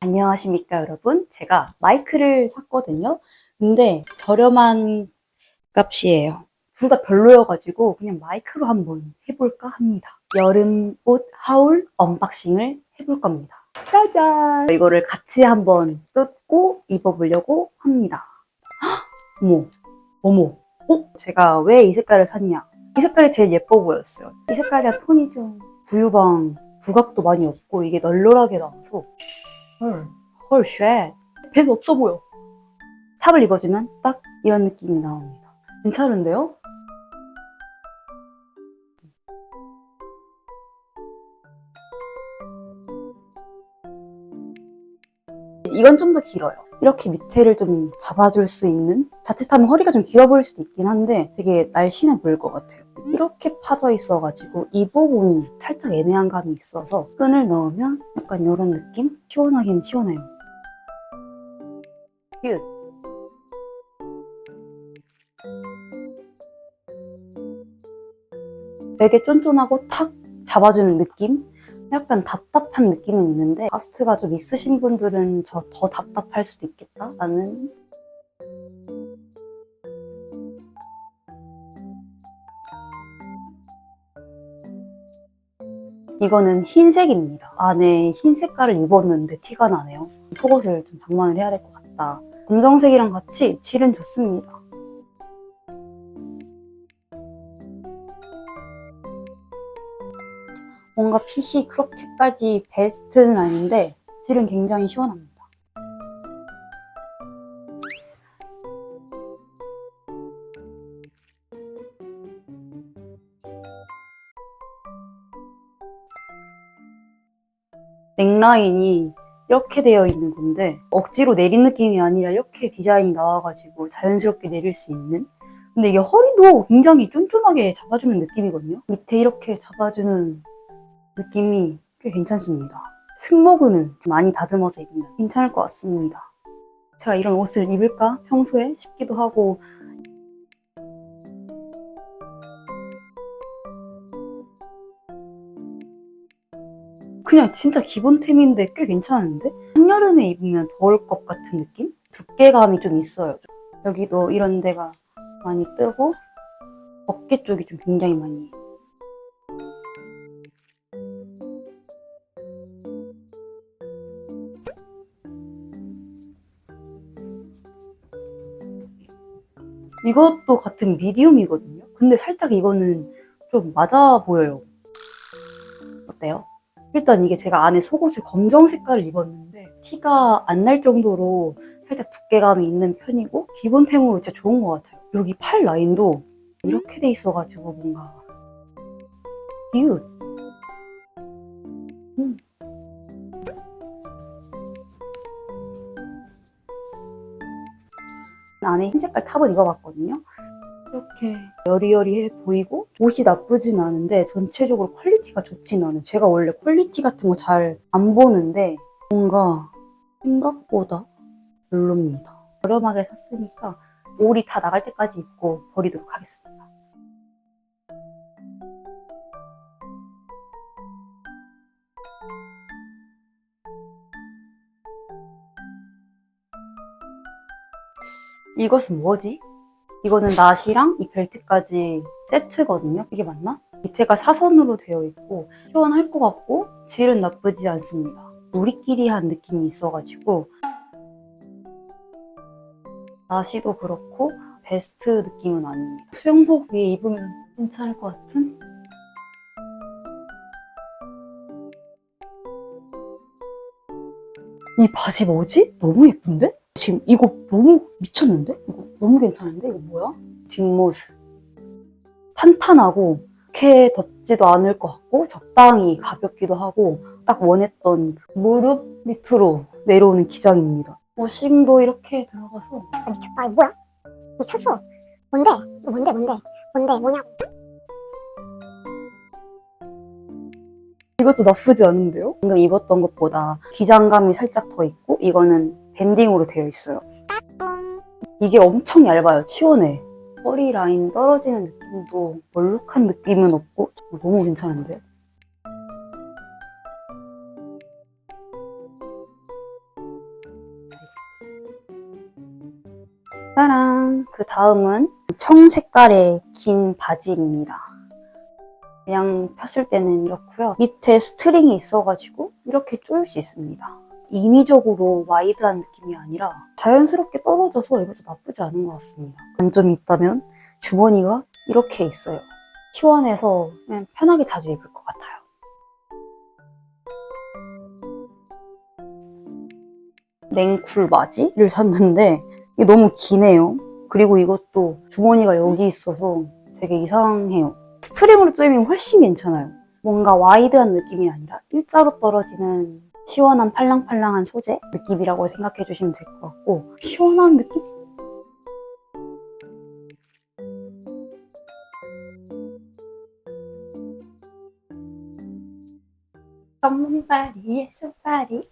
안녕하십니까 여러분. 제가 마이크를 샀거든요. 근데 저렴한 값이에요. 둘 다 별로여가지고 그냥 마이크로 한번 해볼까 합니다. 여름 옷 하울 언박싱을 해볼 겁니다. 짜잔! 이거를 같이 한번 뜯고 입어보려고 합니다. 헉! 어머. 어머. 어? 제가 왜 이 색깔을 샀냐? 이 색깔이 제일 예뻐 보였어요. 이 색깔이랑 톤이 좀 부유방 부각도 많이 없고 이게 널널하게 나와서 헐, 헐, 쉣. 배는 없어 보여. 탑을 입어주면 딱 이런 느낌이 나옵니다. 괜찮은데요? 이건 좀 더 길어요. 이렇게 밑에를 좀 잡아줄 수 있는? 자칫하면 허리가 좀 길어 보일 수도 있긴 한데 되게 날씬해 보일 것 같아요. 이렇게 파져 있어가지고 이 부분이 살짝 애매한 감이 있어서 끈을 넣으면 약간 이런 느낌? 시원하긴 시원해요. 큐. 되게 쫀쫀하고 탁 잡아주는 느낌? 약간 답답한 느낌은 있는데 바스트가 좀 있으신 분들은 저 더 답답할 수도 있겠다 라는 이거는 흰색입니다. 안에 흰 색깔을 입었는데 티가 나네요. 속옷을 좀 장만을 해야 될 것 같다. 검정색이랑 같이 질은 좋습니다. 뭔가 핏이 그렇게까지 베스트는 아닌데 질은 굉장히 시원합니다. 넥라인이 이렇게 되어 있는 건데 억지로 내린 느낌이 아니라 이렇게 디자인이 나와가지고 자연스럽게 내릴 수 있는? 근데 이게 허리도 굉장히 쫀쫀하게 잡아주는 느낌이거든요? 밑에 이렇게 잡아주는 느낌이 꽤 괜찮습니다. 승모근을 좀 많이 다듬어서 입으면 괜찮을 것 같습니다. 제가 이런 옷을 입을까? 평소에? 싶기도 하고 그냥 진짜 기본템인데 꽤 괜찮은데? 한여름에 입으면 더울 것 같은 느낌? 두께감이 좀 있어요. 여기도 이런 데가 많이 뜨고 어깨 쪽이 좀 굉장히 많이 이것도 같은 미디움이거든요. 근데 살짝 이거는 좀 맞아 보여요. 어때요? 일단 이게 제가 안에 속옷을 검정 색깔을 입었는데 티가 안 날 정도로 살짝 두께감이 있는 편이고 기본템으로 진짜 좋은 것 같아요. 여기 팔 라인도 이렇게 돼 있어가지고 뭔가 큐 음. 안에 흰 색깔 탑을 입어봤거든요. 이렇게 여리여리해 보이고 옷이 나쁘진 않은데 전체적으로 퀄리티가 좋진 않아요. 제가 원래 퀄리티 같은 거 잘 안 보는데 뭔가 생각보다 별로입니다. 저렴하게 샀으니까 올이 다 나갈 때까지 입고 버리도록 하겠습니다. 이것은 뭐지? 이거는 낫이랑 이 벨트까지 세트거든요. 이게 맞나? 밑에가 사선으로 되어 있고 시원할 것 같고 질은 나쁘지 않습니다. 우리끼리 한 느낌이 있어가지고 나시도 그렇고 베스트 느낌은 아닙니다. 수영복 위에 입으면 괜찮을 것 같은? 이 바지 뭐지? 너무 예쁜데? 지금 이거 너무 미쳤는데? 너무 괜찮은데? 이거 뭐야? 뒷모습. 탄탄하고 그렇게 덥지도 않을 것 같고 적당히 가볍기도 하고 딱 원했던 그 무릎 밑으로 내려오는 기장입니다. 워싱도 이렇게 들어가서 아, 미쳤다. 이거 뭐야? 미쳤어. 뭔데? 이거 뭔데? 뭔데? 뭔데? 뭐냐고? 이것도 나쁘지 않은데요? 방금 입었던 것보다 기장감이 살짝 더 있고 이거는 밴딩으로 되어 있어요. 이게 엄청 얇아요. 시원해. 허리 라인 떨어지는 느낌도 얼룩한 느낌은 없고 너무 괜찮은데요? 짜란! 그 다음은 청 색깔의 긴 바지입니다. 그냥 폈을 때는 이렇고요. 밑에 스트링이 있어가지고 이렇게 조일 수 있습니다. 인위적으로 와이드한 느낌이 아니라 자연스럽게 떨어져서 이것도 나쁘지 않은 것 같습니다. 단점이 있다면 주머니가 이렇게 있어요. 시원해서 그냥 편하게 자주 입을 것 같아요. 냉쿨 바지를 샀는데 이게 너무 기네요. 그리고 이것도 주머니가 여기 있어서 되게 이상해요. 스트링으로 조이면 훨씬 괜찮아요. 뭔가 와이드한 느낌이 아니라 일자로 떨어지는 시원한 팔랑팔랑한 소재 느낌이라고 생각해 주시면 될 것 같고 시원한 느낌? 썸바리의 썸바리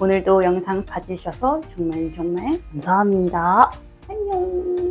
오늘도 영상 봐주셔서 정말 정말 감사합니다. 안녕